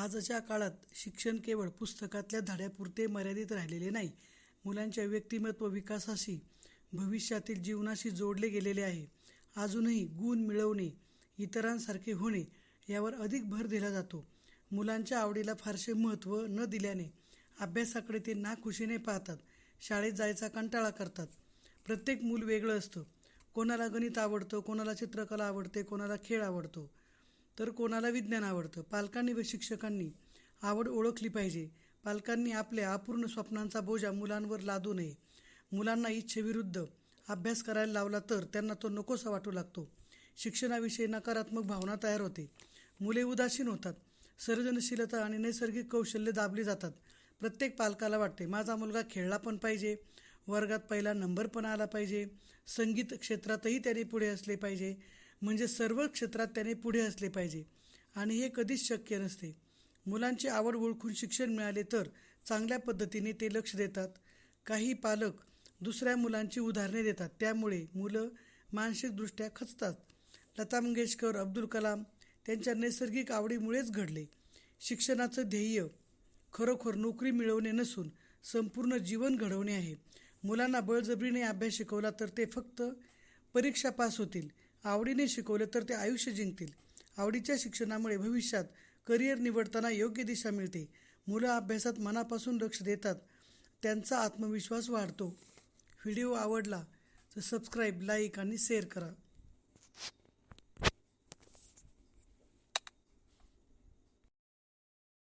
आजच्या काळात शिक्षण केवळ पुस्तकातल्या धड्यापुरते मर्यादित राहिलेले नाही मुलांच्या व्यक्तिमत्व विकासाशी भविष्यातील जीवनाशी जोडले गेलेले आहे. अजूनही गुण मिळवणे इतरांसारखे होणे यावर अधिक भर दिला जातो. मुलांच्या आवडीला फारसे महत्त्व न दिल्याने अभ्यासाकडे ते नाखुशीने पाहतात शाळेत जायचा कंटाळा करतात. प्रत्येक मूल वेगळं असतं. कोणाला गणित आवडतं कोणाला चित्रकला आवडते कोणाला खेळ आवडतो. तर कोणाला विज्ञान आवडतं? पालकांनी व शिक्षकांनी आवड ओळखली पाहिजे. पालकांनी आपल्या अपूर्ण स्वप्नांचा बोजा मुलांवर लादू नये. मुलांना इच्छेविरुद्ध अभ्यास करायला लावला तर त्यांना तो नकोसा वाटू लागतो. शिक्षणाविषयी नकारात्मक भावना तयार होते. मुले उदासीन होतात. सर्जनशीलता आणि नैसर्गिक कौशल्य दाबली जातात. प्रत्येक पालकाला वाटते माझा मुलगा खेळला पण पाहिजे. वर्गात पहिला नंबर पण आला पाहिजे. संगीत क्षेत्रातही त्याने पुढे असले पाहिजे. म्हणजे सर्व क्षेत्रात त्याने पुढे असले पाहिजे. आणि हे कधीच शक्य नसते. मुलांची आवड ओळखून शिक्षण मिळाले तर चांगल्या पद्धतीने ते लक्ष देतात. काही पालक दुसऱ्या मुलांची उदाहरणे देतात. त्यामुळे मुलं मानसिकदृष्ट्या खचतात. लता मंगेशकर अब्दुल कलाम त्यांच्या नैसर्गिक आवडीमुळेच घडले. शिक्षणाचं ध्येय खरोखर नोकरी मिळवणे नसून संपूर्ण जीवन घडवणे आहे. मुलांना बळजबरीने अभ्यास शिकवला तर ते फक्त परीक्षा पास होतील. आवडीने शिकवले तर ते आयुष्य जिंकतील. आवडीच्या शिक्षणामुळे भविष्यात करिअर निवडताना योग्य दिशा मिळते. मुलं अभ्यासात मनापासून लक्ष देतात. त्यांचा आत्मविश्वास वाढतो. व्हिडिओ आवडला तर सबस्क्राईब लाईक आणि शेअर करा.